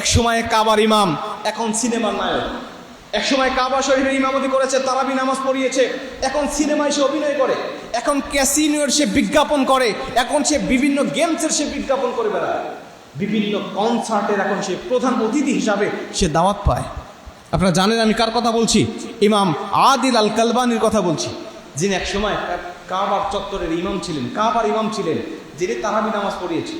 এক সময় কাবার ইমাম, এখন সিনেমার নায়ক। এক সময় কাবা শরীফের ইমামতি করেছে, তারাবি নামাজ পড়িয়েছে, এখন সিনেমায় সে অভিনয় করে। এখন ক্যাসিনোর সে বিজ্ঞাপন করে, এখন সে বিভিন্ন গেমসের সে বিজ্ঞাপন করে বেড়ায়। বিভিন্ন কনসার্টের এখন সে প্রধান অতিথি হিসাবে সে দাওয়াত পায়। আপনারা জানেন আমি কার কথা বলছি? ইমাম আদিল আল কালবানির কথা বলছি। যিনি এক সময় কাবার চত্বরের ইমাম ছিলেন, কাবার ইমাম ছিলেন, যিনি তারাবি নামাজ পড়িয়েছে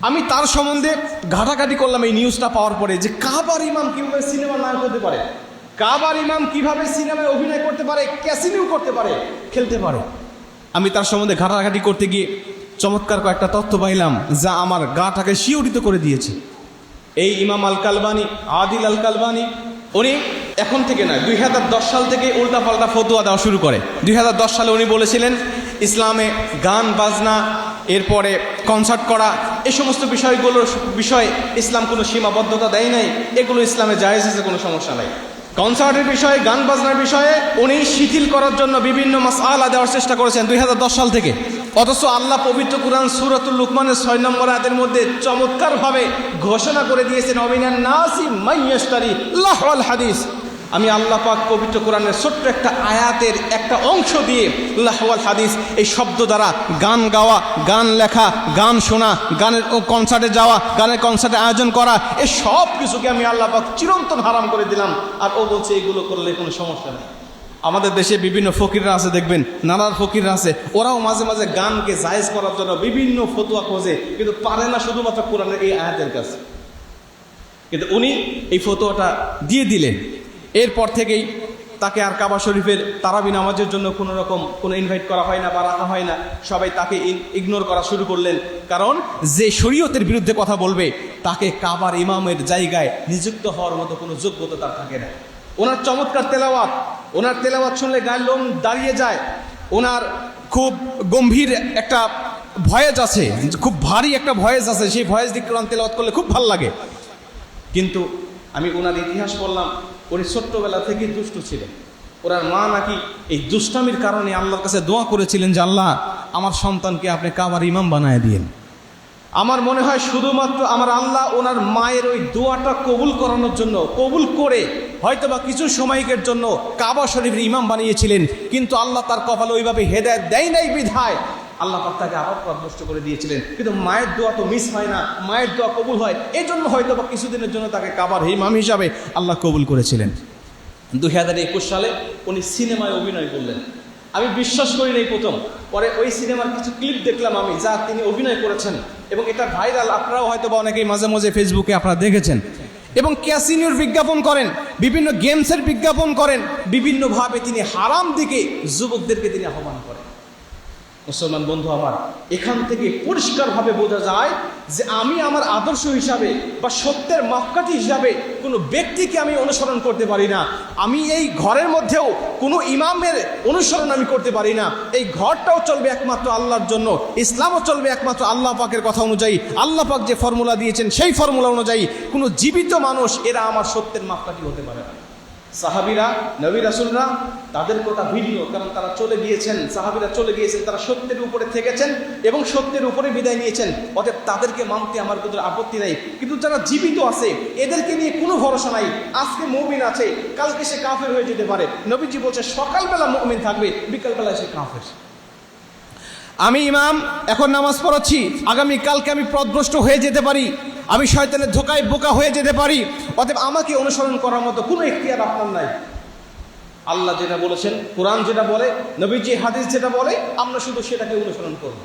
আমি তার সম্বন্ধে ঘাটাঘাটি করলাম এই নিউজটা পাওয়ার পরে যে কাবার ইমাম কীভাবে সিনেমা নায়ক হতে পারে? কাবার ইমাম কীভাবে সিনেমায় অভিনয় করতে পারে? ক্যাসিনিও করতে পারে? খেলতে পারে। আমি তার সম্বন্ধে ঘাটাঘাটি করতে গিয়ে চমৎকার কয়েকটা তথ্য পাইলাম যা আমার গাটাকে শিহরিত করে দিয়েছে। এই ইমাম আল কালবানি আদিল আল কালবানি উনি এখন থেকে নয়, দুই হাজার দশ সাল থেকে উল্টা পাল্টা ফতুয়া দেওয়া শুরু করে। দুই হাজার দশ সালে উনি বলেছিলেন, ইসলামে গান, বাজনা এরপরে কনসার্ট করা এই সমস্ত বিষয়গুলোর বিষয়ে ইসলাম কোনো সীমাবদ্ধতা দেয় নাই, এগুলো ইসলামে জায়েজ আছে, কোনো সমস্যা নাই। কনসার্টের বিষয়ে, গান বাজনার বিষয়ে উনি শিথিল করার জন্য বিভিন্ন মাসআলা দেওয়ার চেষ্টা করেছেন দুই হাজার দশ সাল থেকে। অথচ আল্লাহ পবিত্র কুরআন সুরাতুল লুকমানের ছয় নম্বর আয়াতের মধ্যে চমৎকারভাবে ঘোষণা করে দিয়েছেন অমিনান নাসি মাইয়াস্তারি লাহওয়াল হাদিস। আমি আল্লাহ পাক পবিত্র কোরআনের ছোট্ট একটা আয়াতের একটা অংশ দিয়ে লাহওয়াল হাদিস এই শব্দ দ্বারা গান গাওয়া, গান লেখা, গান শোনা, গানের কনসার্টে যাওয়া, গানের কনসার্টে আয়োজন করা এই সব কিছুকে আমি আল্লাহ পাক চিরন্তন হারাম করে দিলাম। আর ও বলছে, এগুলো করলে কোনো সমস্যা নেই। আমাদের দেশে বিভিন্ন ফকিররা আছে, দেখবেন, নানার ফকিররা আছে, ওরাও মাঝে মাঝে গানকে জায়েজ করার জন্য বিভিন্ন ফতুয়া খোঁজে, কিন্তু পারে না শুধুমাত্র কোরআনের এই আয়াতের কাছে। কিন্তু উনি এই ফতোয়াটা দিয়ে দিলেন। এরপর থেকেই তাকে আর কাবা শরীফের তারাবি নামাজের জন্য কোনো রকম কোনো ইনভাইট করা হয় না বা রাখা হয় না। সবাই তাকে ইগনোর করা শুরু করলেন। কারণ যে শরীয়তের বিরুদ্ধে কথা বলবে, তাকে কাবার ইমামের জায়গায় নিযুক্ত হওয়ার মতো কোনো যোগ্যতা তার থাকে না। ওনার চমৎকার তেলাওয়াত। ওনার তেলাওয়াত শুনলে গায়ের লোম দাঁড়িয়ে যায়। ওনার খুব গম্ভীর একটা ভয়েস আছে, খুব ভারী একটা ভয়েস আছে। সেই ভয়েস দিক কোরআন তেলাওয়াত করলে খুব ভালো লাগে। কিন্তু আমি ওনার ইতিহাস পড়লাম। উনি ছোট্টবেলা থেকেই দুষ্ট ছিলেন ওনার মা নাকি এই দুষ্টামির কারণে আল্লাহর কাছে দোয়া করেছিলেন যে, আল্লাহ, আমার সন্তানকে আপনি কাবার ইমাম বানায় দিয়েন। আমার মনে হয় শুধুমাত্র আমার আল্লাহ ওনার মায়ের ওই দোয়াটা কবুল করানোর জন্য, কবুল করে হয়তো বা কিছু সময়কের জন্য কাবা শরীফের ইমাম বানিয়েছিলেন, কিন্তু আল্লাহ তার কপালে ওইভাবে হেদায়ত দেয় নাই বিধায় আল্লাহ পাক তাকে আবার পথ নষ্ট করে দিয়েছিলেন। কিন্তু মায়ের দোয়া তো মিস হয় না, মায়ের দোয়া কবুল হয় এই জন্য হয়তো বা কিছুদিনের জন্য তাকে কাবার ইমাম হিসাবে আল্লাহ কবুল করেছিলেন। দু হাজার একুশ সালে উনি সিনেমায় অভিনয় করলেন। আমি বিশ্বাস করি নাই প্রথম, পরে ওই সিনেমার কিছু ক্লিপ দেখলাম আমি, যা তিনি অভিনয় করেছেন, এবং এটা ভাইরাল আপনারাও হয়তো বা অনেকেই মাঝে মাঝে ফেসবুকে আপনারা দেখেছেন। এবং ক্যাসিনোর বিজ্ঞাপন করেন, বিভিন্ন গেমসের বিজ্ঞাপন করেন, বিভিন্নভাবে তিনি হারাম দিকে যুবকদেরকে তিনি আহ্বান করেন। মুসলমান বন্ধু আমার, এখান থেকে পরিষ্কারভাবে বোঝা যায় যে আমি আমার আদর্শ হিসাবে বা সত্যের মাপকাঠি হিসাবে কোনো ব্যক্তিকে আমি অনুসরণ করতে পারি না। আমি এই ঘরের মধ্যেও কোনো ইমামের অনুসরণ আমি করতে পারি না। এই ঘরটাও চলবে একমাত্র আল্লাহর জন্য, ইসলামও চলবে একমাত্র আল্লাহ পাকের কথা অনুযায়ী। আল্লাহ পাক যে ফর্মুলা দিয়েছেন, সেই ফর্মুলা অনুযায়ী কোনো জীবিত মানুষ এরা আমার সত্যের মাপকাঠি হতে পারে না। সাহাবিরা, নবী রাসুলরা, তাদের কথা ভিন্ন কারণ তারা চলে গিয়েছেন, সাহাবিরা চলে গিয়েছেন, তারা সত্যের উপরে থেকেছেন এবং সত্যের উপরে বিদায় নিয়েছেন। অতএব তাদেরকে মানতে আমার কোনো আপত্তি নাই। কিন্তু যারা জীবিত আছে, এদেরকে নিয়ে কোনো ভরসা নাই। আজকে মমিন আছে, কালকে সে কাফের হয়ে যেতে পারে। নবীজি বলছে, সকালবেলা মমিন থাকবে, বিকালবেলায় সে কাফের। আমি ইমাম, এখন নামাজ পড়াচ্ছি আগামী কালকে আমি পথভ্রষ্ট হয়ে যেতে পারি। আমি শয়তানের ধোকায় বোকা হয়ে যেতে পারি। অতএব আমাকে অনুসরণ করার মতো কোনো এখতিয়ার আপনার নাই। আল্লাহ যেটা বলেছেন, কোরআন যেটা বলে, নবীজি হাদিস যেটা বলে, আমরা শুধু সেটাকে অনুসরণ করব।